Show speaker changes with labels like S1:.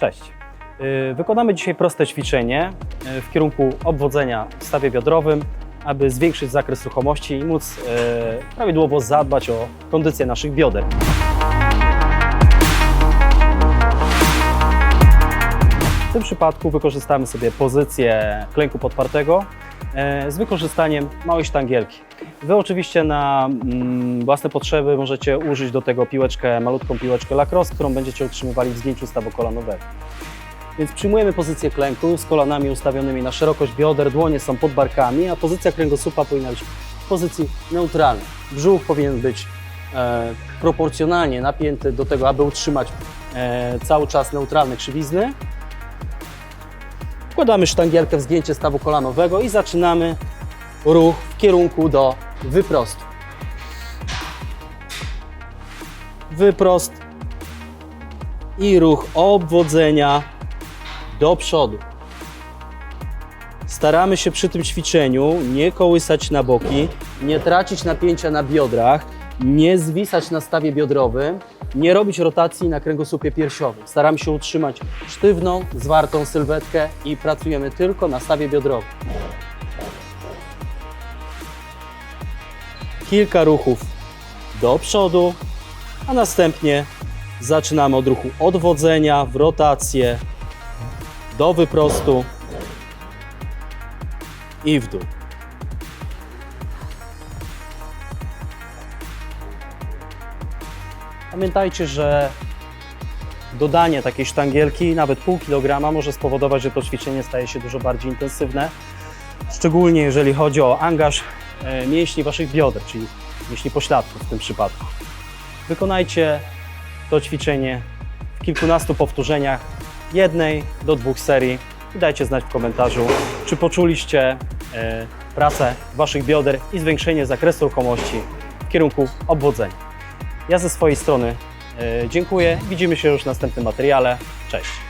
S1: Cześć. Yy, Wykonamy dzisiaj proste ćwiczenie yy, w kierunku obwodzenia w stawie biodrowym, aby zwiększyć zakres ruchomości i móc yy, prawidłowo zadbać o kondycję naszych bioder. W tym przypadku wykorzystamy sobie pozycję klęku podpartego e, z wykorzystaniem małej sztangielki. Wy oczywiście na mm, własne potrzeby możecie użyć do tego piłeczkę, malutką piłeczkę lacrosse, którą będziecie utrzymywali w zgięciu stawu kolanowego. Więc przyjmujemy pozycję klęku z kolanami ustawionymi na szerokość bioder, dłonie są pod barkami, a pozycja kręgosłupa powinna być w pozycji neutralnej. Brzuch powinien być e, proporcjonalnie napięty do tego, aby utrzymać e, cały czas neutralne krzywizny. Wkładamy sztangielkę w zgięcie stawu kolanowego i zaczynamy ruch w kierunku do wyprostu. Wyprost i ruch obwodzenia do przodu. Staramy się przy tym ćwiczeniu nie kołysać na boki, nie tracić napięcia na biodrach, nie zwisać na stawie biodrowym, nie robić rotacji na kręgosłupie piersiowym. Staramy się utrzymać sztywną, zwartą sylwetkę i pracujemy tylko na stawie biodrowym. Kilka ruchów do przodu, a następnie zaczynamy od ruchu odwodzenia w rotację do wyprostu i w dół. Pamiętajcie, że dodanie takiej sztangielki, nawet pół kilograma, może spowodować, że to ćwiczenie staje się dużo bardziej intensywne. Szczególnie jeżeli chodzi o angaż e, mięśni waszych bioder, czyli mięśni pośladków w tym przypadku. Wykonajcie to ćwiczenie w kilkunastu powtórzeniach, jednej do dwóch serii i dajcie znać w komentarzu, czy poczuliście e, pracę waszych bioder i zwiększenie zakresu ruchomości w kierunku obwodzenia. Ja ze swojej strony e, dziękuję. Widzimy się już w następnym materiale. Cześć.